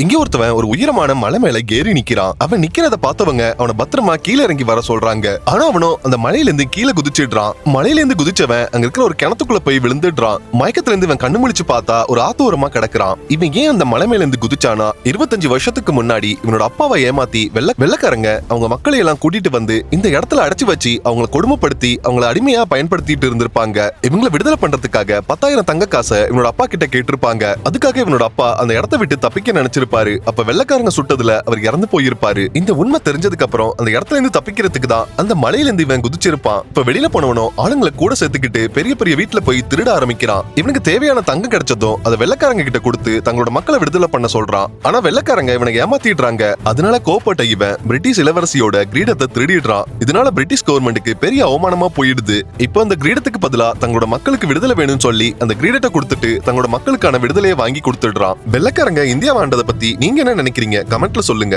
இங்க ஒருத்தவன் ஒரு உயரமான மலை மேல ஏறி நிக்கிறான். அவன் நிக்கிறத பார்த்தவங்க அவனை பத்திரமா கீழே இறங்கி வர சொல்றாங்க. ஆனா அவனும் அந்த மலையில இருந்து கீழே குதிச்சிடுறான். மலையில இருந்து குதிச்சவன் அங்க இருக்கிற ஒரு கிணத்துக்குள்ள போய் விழுந்துடுறான். மயக்கத்துல இருந்து இவன் கண்ணு முழிச்சு பார்த்தா ஒரு ஆத்தோரமா கிடக்குறான். இவன் ஏன் அந்த மலை மேல இருந்து குதிச்சானா இருபத்தஞ்சு வருஷத்துக்கு முன்னாடி இவனோட அப்பாவை ஏமாத்தி வெள்ள வெள்ளக்காரங்க அவங்க மக்களை எல்லாம் கூட்டிட்டு வந்து இந்த இடத்துல அடைச்சு வச்சு அவங்கள கொடுமைப்படுத்தி அவங்கள அடிமையா பயன்படுத்திட்டு இருந்திருப்பாங்க. இவங்களை விடுதலை பண்றதுக்காக பத்தாயிரம் தங்க காசை இவனோட அப்பா கிட்ட கேட்டிருப்பாங்க. அதுக்காக இவனோட அப்பா அந்த இடத்த விட்டு தப்பிக்க நினைச்சிருப்பாரு அப்ப வெள்ளக்காரங்க சுட்டதுல அவர் இறந்து போயிருப்பாரு. இந்த உண்மை தெரிஞ்சதுக்கு அப்புறம் அந்த இடத்துல இருந்து தப்பிக்கிறதுக்கு தான் அந்த மலையில இருந்து இவன் குதிச்சிருப்பான். இப்ப வெளியில போனவனும் ஆளுங்களை கூட சேர்த்துக்கிட்டு பெரிய பெரிய வீட்டுல போய் திருட ஆரம்பிக்கிறான். இவனுக்கு தேவையான தங்கம் கிடைச்சதும் அதை வெள்ளக்காரங்க கிட்ட கொடுத்து தங்களோட மக்களை விடுதலை பண்ண சொல்றான். ஆனா வெள்ளக்காரங்க இவனை ஏமாத்திடுறாங்க. அதனால கோப்பட்ட இவன் பிரிட்டிஷ் இளவரசியோட கிரீடத்தை திருடிடுறான். இதனால பிரிட்டிஷ் கவர்மெண்ட்டுக்கு பெரிய அவமானமா போயிடுது. இப்போ அந்த கிரீடத்துக்கு பதிலா தங்களோட மக்களுக்கு விடுதலை வேணும்னு சொல்லி அந்த கிரீடத்தை கொடுத்துட்டு தங்களோட மக்களுக்கான விடுதலையை வாங்கி கொடுத்துடுறான். வெள்ளக்காரங்க இந்தியா ஆண்டதை பத்தி நீங்க என்ன நினைக்கிறீங்க? கமெண்ட்ல சொல்லுங்க.